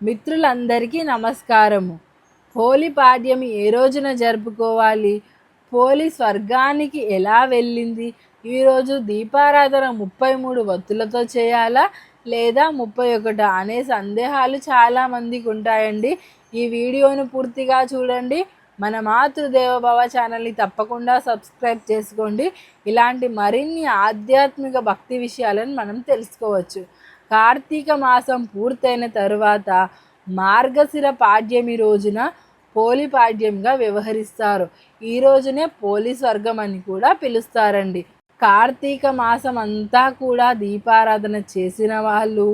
మిత్రులందరికీ నమస్కారము. హోలీ పాడ్యం ఏ రోజున జరుపుకోవాలి? హోలీ స్వర్గానికి ఎలా వెళ్ళింది? ఈరోజు దీపారాధన ముప్పై మూడు వత్తులతో చేయాలా? లేదా ముప్పై ఒకట అనే సందేహాలు చాలామందికి ఉంటాయండి. ఈ వీడియోను పూర్తిగా చూడండి. మన మాతృదేవభవ ఛానల్ని తప్పకుండా సబ్స్క్రైబ్ చేసుకోండి. ఇలాంటి మరిన్ని ఆధ్యాత్మిక భక్తి విషయాలను మనం తెలుసుకోవచ్చు. కార్తీక మాసం పూర్తయిన తరువాత మార్గశిర పాడ్యమి రోజున పోలి పాడ్యంగా వ్యవహరిస్తారు. ఈ రోజునే పోలి స్వర్గం అని కూడా పిలుస్తారండి. కార్తీక మాసం అంతా కూడా దీపారాధన చేసిన వాళ్ళు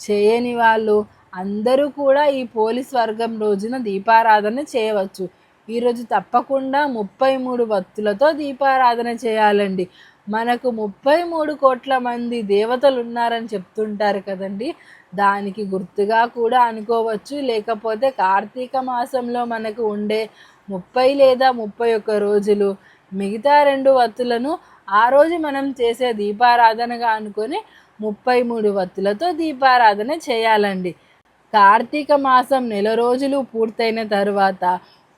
చేయని వాళ్ళు అందరూ కూడా ఈ పోలి స్వర్గం రోజున దీపారాధన చేయవచ్చు. ఈరోజు తప్పకుండా ముప్పై మూడు భక్తులతో దీపారాధన చేయాలండి. మనకు ముప్పై మూడు కోట్ల మంది దేవతలు ఉన్నారని చెప్తుంటారు కదండి. దానికి గుర్తుగా కూడా అనుకోవచ్చు. లేకపోతే కార్తీక మాసంలో మనకు ఉండే ముప్పై లేదా ముప్పై ఒక్క రోజులు మిగతా రెండు వత్తులను ఆ రోజు మనం చేసే దీపారాధనగా అనుకొని ముప్పై మూడు వత్తులతో దీపారాధన చేయాలండి. కార్తీక మాసం నెల రోజులు పూర్తయిన తర్వాత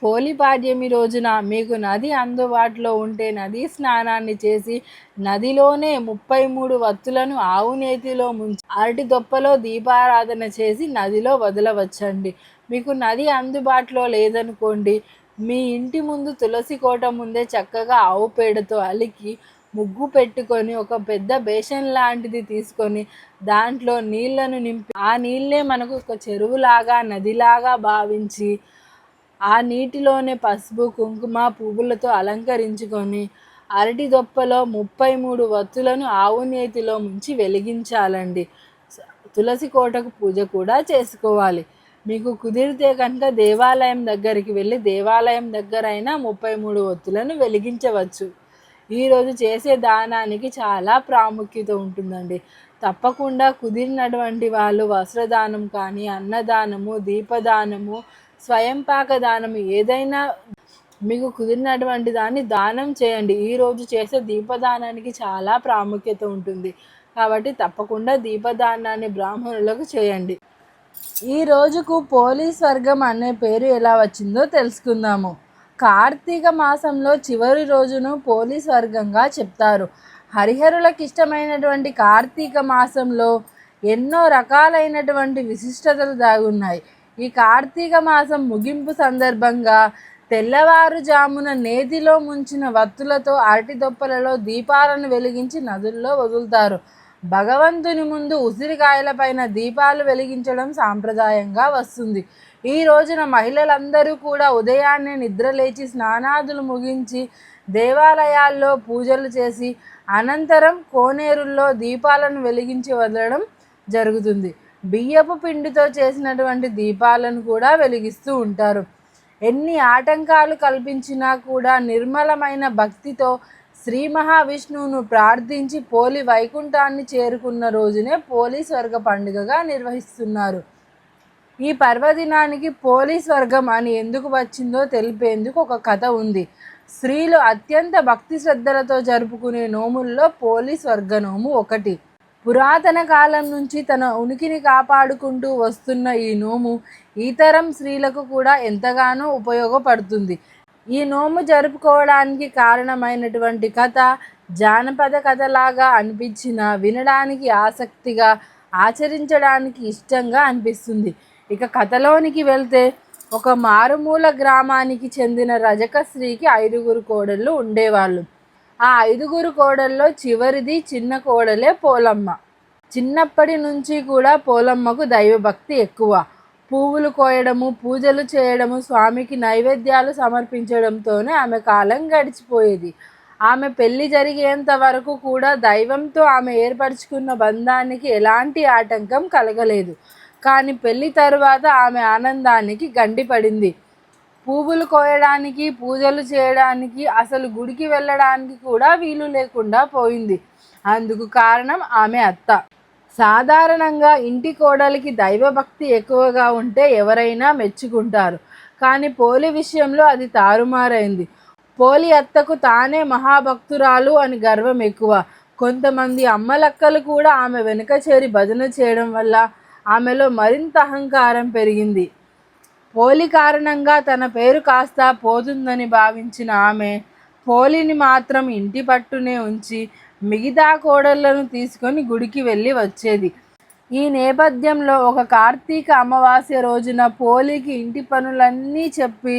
పోలిపాడ్యమి రోజున మీకు నది అందుబాటులో ఉంటే నదీ స్నానాన్ని చేసి నదిలోనే ముప్పై మూడు వత్తులను ఆవు నేతిలో ముంచి అరటి దొప్పలో దీపారాధన చేసి నదిలో వదలవచ్చండి. మీకు నది అందుబాటులో లేదనుకోండి మీ ఇంటి ముందు తులసి కోట ముందే చక్కగా ఆవు పేడతో అలికి ముగ్గు పెట్టుకొని ఒక పెద్ద బేషన్ లాంటిది తీసుకొని దాంట్లో నీళ్ళను నింపి ఆ నీళ్ళే మనకు ఒక చెరువులాగా నదిలాగా భావించి ఆ నీటిలోనే పసుపు కుంకుమ పువ్వులతో అలంకరించుకొని అరటి దొప్పలో ముప్పై మూడు వత్తులను ఆవు నేతిలో ముంచి వెలిగించాలండి. తులసి కోటకు పూజ కూడా చేసుకోవాలి. మీకు కుదిరితే కనుక దేవాలయం దగ్గరికి వెళ్ళి దేవాలయం దగ్గరైనా ముప్పై మూడు ఒత్తులను వెలిగించవచ్చు. ఈరోజు చేసే దానానికి చాలా ప్రాముఖ్యత ఉంటుందండి. తప్పకుండా కుదిరినటువంటి వాళ్ళు వస్త్రదానం కానీ అన్నదానము దీపదానము స్వయం పాక దానం ఏదైనా మీకు కుదిరినటువంటి దాన్ని దానం చేయండి. ఈరోజు చేసే దీపదానానికి చాలా ప్రాముఖ్యత ఉంటుంది. కాబట్టి తప్పకుండా దీపదానాన్ని బ్రాహ్మణులకు చేయండి. ఈ రోజుకు పోలీస్ వర్గం అనే పేరు ఎలా వచ్చిందో తెలుసుకుందాము. కార్తీక మాసంలో చివరి రోజును పోలీస్ వర్గంగా చెప్తారు. హరిహరులకు ఇష్టమైనటువంటి కార్తీక మాసంలో ఎన్నో రకాలైనటువంటి విశిష్టతలు దాగున్నాయి ఈ కార్తీక మాసం ముగింపు సందర్భంగా తెల్లవారుజామున నేతిలో ముంచిన వత్తులతో అరటి దొప్పలలో దీపాలను వెలిగించి నదుల్లో వదులుతారు. భగవంతుని ముందు ఉసిరికాయలపైన దీపాలు వెలిగించడం సాంప్రదాయంగా వస్తుంది. ఈ రోజున మహిళలందరూ కూడా ఉదయాన్నే నిద్రలేచి స్నానాదులు ముగించి దేవాలయాల్లో పూజలు చేసి అనంతరం కోనేరుల్లో దీపాలను వెలిగించి వదలడం జరుగుతుంది. బియ్యపు పిండితో చేసినటువంటి దీపాలను కూడా వెలిగిస్తూ ఉంటారు. ఎన్ని ఆటంకాలు కల్పించినా కూడా నిర్మలమైన భక్తితో శ్రీ మహావిష్ణువును ప్రార్థించి పోలి వైకుంఠాన్ని చేరుకున్న రోజునే పోలి స్వర్గ పండుగగా నిర్వహిస్తున్నారు. ఈ పర్వదినానికి పోలీస్ వర్గం అని ఎందుకు వచ్చిందో తెలిపేందుకు ఒక కథ ఉంది. స్త్రీలు అత్యంత భక్తి శ్రద్ధలతో జరుపుకునే నోముల్లో పోలీస్ వర్గ నోము ఒకటి. పురాతన కాలం నుంచి తన ఉనికిని కాపాడుకుంటూ వస్తున్న ఈ నోము ఈతరం స్త్రీలకు కూడా ఎంతగానో ఉపయోగపడుతుంది. ఈ నోము జరుపుకోవడానికి కారణమైనటువంటి కథ జానపద కథలాగా అనిపించిన వినడానికి ఆసక్తిగా ఆచరించడానికి ఇష్టంగా అనిపిస్తుంది. ఇక కథలోనికి వెళ్తే ఒక మారుమూల గ్రామానికి చెందిన రజక స్త్రీకి ఐదుగురు కోడళ్ళు ఉండేవాళ్ళు. ఆ ఐదుగురు కోడల్లో చివరిది చిన్న కోడలే పోలమ్మ. చిన్నప్పటి నుంచి కూడా పోలమ్మకు దైవభక్తి ఎక్కువ. పువ్వులు కోయడము పూజలు చేయడము స్వామికి నైవేద్యాలు సమర్పించడంతోనే ఆమె కాలం గడిచిపోయేది. ఆమె పెళ్ళి జరిగేంత వరకు కూడా దైవంతో ఆమె ఏర్పరచుకున్న బంధానికి ఎలాంటి ఆటంకం కలగలేదు. కానీ పెళ్ళి తరువాత ఆమె ఆనందానికి గండిపడింది. పువ్వులు కోయడానికి పూజలు చేయడానికి అసలు గుడికి వెళ్ళడానికి కూడా వీలు లేకుండా పోయింది. అందుకు కారణం ఆమె అత్త. సాధారణంగా ఇంటి కోడలికి దైవభక్తి ఎక్కువగా ఉంటే ఎవరైనా మెచ్చుకుంటారు. కానీ పోలి విషయంలో అది తారుమారైంది. పోలి అత్తకు తానే మహాభక్తురాలు అని గర్వం ఎక్కువ. కొంతమంది అమ్మలక్కలు కూడా ఆమె వెనుక చేరి భజన చేయడం వల్ల ఆమెలో మరింత అహంకారం పెరిగింది. పోలి కారణంగా తన పేరు కాస్త పోతుందని భావించిన ఆమె పోలిని మాత్రం ఇంటి పట్టునే ఉంచి మిగతా కోడళ్ళను తీసుకొని గుడికి వెళ్ళి వచ్చేది. ఈ నేపథ్యంలో ఒక కార్తీక అమావాస్య రోజున పోలికి ఇంటి పనులన్నీ చెప్పి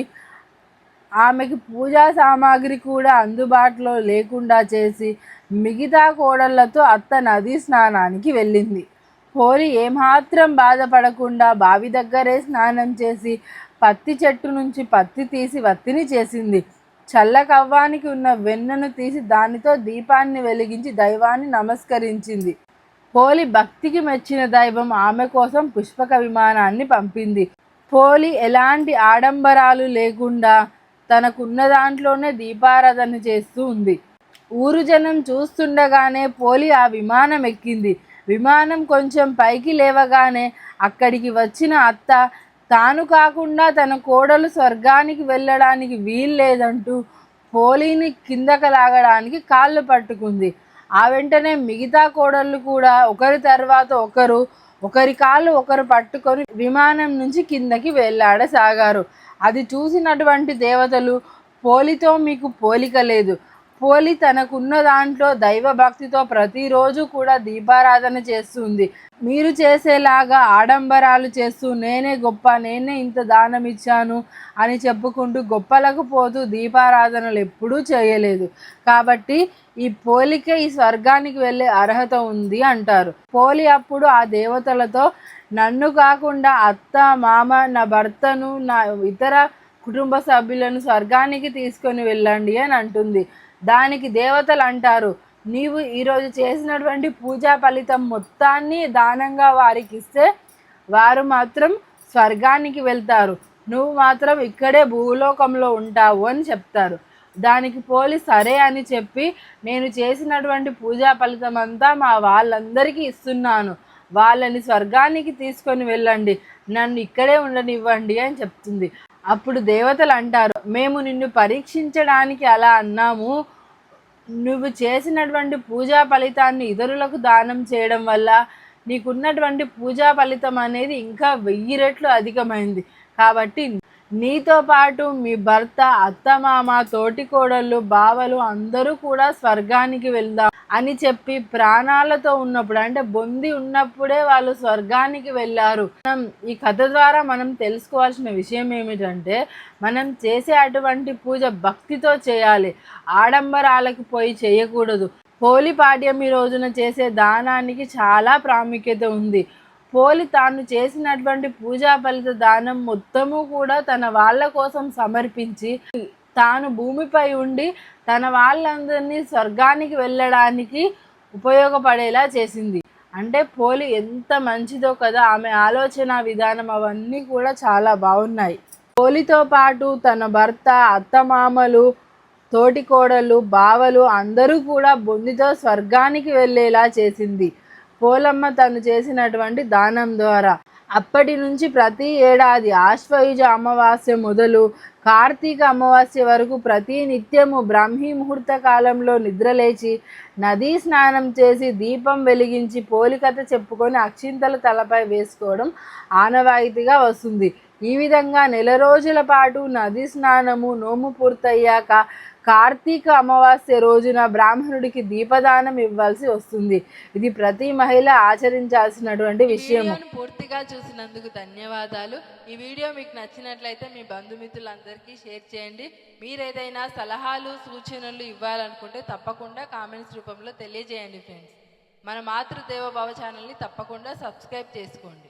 ఆమెకి పూజా సామాగ్రి కూడా అందుబాటులో లేకుండా చేసి మిగతా కోడళ్ళతో అత్త నదీ స్నానానికి వెళ్ళింది. హోలీ ఏమాత్రం బాధపడకుండా బావి దగ్గరే స్నానం చేసి పత్తి చెట్టు నుంచి పత్తి తీసి వత్తిని చేసింది. చల్ల కవ్వానికి ఉన్న వెన్నను తీసి దానితో దీపాన్ని వెలిగించి దైవాన్ని నమస్కరించింది. పోలి భక్తికి మెచ్చిన దైవం ఆమె కోసం పుష్పక విమానాన్ని పంపింది. పోలి ఎలాంటి ఆడంబరాలు లేకుండా తనకున్న దాంట్లోనే దీపారాధన చేస్తూ ఉంది. ఊరు జనం చూస్తుండగానే పోలి ఆ విమానం ఎక్కింది. విమానం కొంచెం పైకి లేవగానే అక్కడికి వచ్చిన అత్త తాను కాకుండా తన కోడలు స్వర్గానికి వెళ్ళడానికి వీల్లేదంటూ పోలీని కిందకు లాగడానికి కాళ్ళు పట్టుకుంది. ఆ వెంటనే మిగతా కోడళ్ళు కూడా ఒకరి తర్వాత ఒకరు ఒకరి కాళ్ళు ఒకరు పట్టుకొని విమానం నుంచి కిందకి వెళ్ళాడసాగారు. అది చూసినటువంటి దేవతలు పోలితో మీకు పోలిక లేదు. పోలి తనకున్న దాంట్లో దైవ భక్తితో ప్రతిరోజు కూడా దీపారాధన చేస్తుంది. మీరు చేసేలాగా ఆడంబరాలు చేస్తూ నేనే గొప్ప నేనే ఇంత దానం ఇచ్చాను అని చెప్పుకుంటూ గొప్పలకు పోతూ దీపారాధనలు ఎప్పుడూ చేయలేదు. కాబట్టి ఈ పోలికే ఈ స్వర్గానికి వెళ్ళే అర్హత ఉంది అంటారు. పోలి అప్పుడు ఆ దేవతలతో నన్ను కాకుండా అత్త మామ నా భర్తను నా ఇతర కుటుంబ సభ్యులను స్వర్గానికి తీసుకొని వెళ్ళండి అని అంటుంది. దానికి దేవతలు అంటారు. నీవు ఈరోజు చేసినటువంటి పూజా ఫలితం మొత్తాన్ని దానంగా వారికి ఇస్తే వారు మాత్రం స్వర్గానికి వెళ్తారు. నువ్వు మాత్రం ఇక్కడే భూలోకంలో ఉంటావు అని చెప్తారు. దానికి పోలి సరే అని చెప్పి నేను చేసినటువంటి పూజా ఫలితం అంతా మా వాళ్ళందరికీ ఇస్తున్నాను. వాళ్ళని స్వర్గానికి తీసుకొని వెళ్ళండి. నన్ను ఇక్కడే ఉండనివ్వండి అని చెప్తుంది. అప్పుడు దేవతలు అంటారు మేము నిన్ను పరీక్షించడానికి అలా అన్నాము. నువ్వు చేసినటువంటి పూజా ఫలితాన్ని ఇతరులకు దానం చేయడం వల్ల నీకున్నటువంటి పూజా ఫలితం అనేది ఇంకా వెయ్యి రెట్లు అధికమైంది. కాబట్టి నీతో పాటు మీ భర్త అత్తమామ తోటికోడళ్ళు బావలు అందరూ కూడా స్వర్గానికి వెళ్దాం అని చెప్పి ప్రాణాలతో ఉన్నప్పుడు అంటే బొంది ఉన్నప్పుడే వాళ్ళు స్వర్గానికి వెళ్ళారు. మనం ఈ కథ ద్వారా మనం తెలుసుకోవాల్సిన విషయం ఏమిటంటే మనం చేసే అటువంటి పూజ భక్తితో చేయాలి. ఆడంబరాలకు పోయి చేయకూడదు. హోలీ పాడ్యమి రోజున చేసే దానానికి చాలా ప్రాముఖ్యత ఉంది. పోలి తాను చేసినటువంటి పూజా ఫలిత దానం మొత్తము కూడా తన వాళ్ళ కోసం సమర్పించి తాను భూమిపై ఉండి తన వాళ్ళందరినీ స్వర్గానికి వెళ్ళడానికి ఉపయోగపడేలా చేసింది. అంటే పోలి ఎంత మంచిదో కదా ఆమె ఆలోచన విధానం అవన్నీ కూడా చాలా బాగున్నాయి. పోలితో పాటు తన భర్త అత్తమామలు తోటికోడలు బావలు అందరూ కూడా బొందితో స్వర్గానికి వెళ్ళేలా చేసింది. పోలమ్మ తను చేసినటువంటి దానం ద్వారా అప్పటి నుంచి ప్రతి ఏడాది ఆశ్వయుజ అమావాస్య మొదలు కార్తీక అమావాస్య వరకు ప్రతి నిత్యము బ్రాహ్మీ ముహూర్త కాలంలో నిద్రలేచి నదీ స్నానం చేసి దీపం వెలిగించి పోలికత చెప్పుకొని అక్షింతలు తలపై వేసుకోవడం ఆనవాయితీగా వస్తుంది. ఈ విధంగా నెల రోజుల పాటు నదీ స్నానము నోము పూర్తయ్యాక కార్తీక అమావాస్య రోజున బ్రాహ్మణుడికి దీపదానం ఇవ్వాల్సి వస్తుంది. ఇది ప్రతి మహిళ ఆచరించాల్సినటువంటి విషయం పూర్తిగా చూసినందుకు ధన్యవాదాలు. ఈ వీడియో మీకు నచ్చినట్లయితే మీ బంధుమిత్రులందరికీ షేర్ చేయండి. మీరేదైనా సలహాలు సూచనలు ఇవ్వాలనుకుంటే తప్పకుండా కామెంట్స్ రూపంలో తెలియజేయండి ఫ్రెండ్స్. మన మాతృదేవ భవ ఛానల్ని తప్పకుండా సబ్స్క్రైబ్ చేసుకోండి.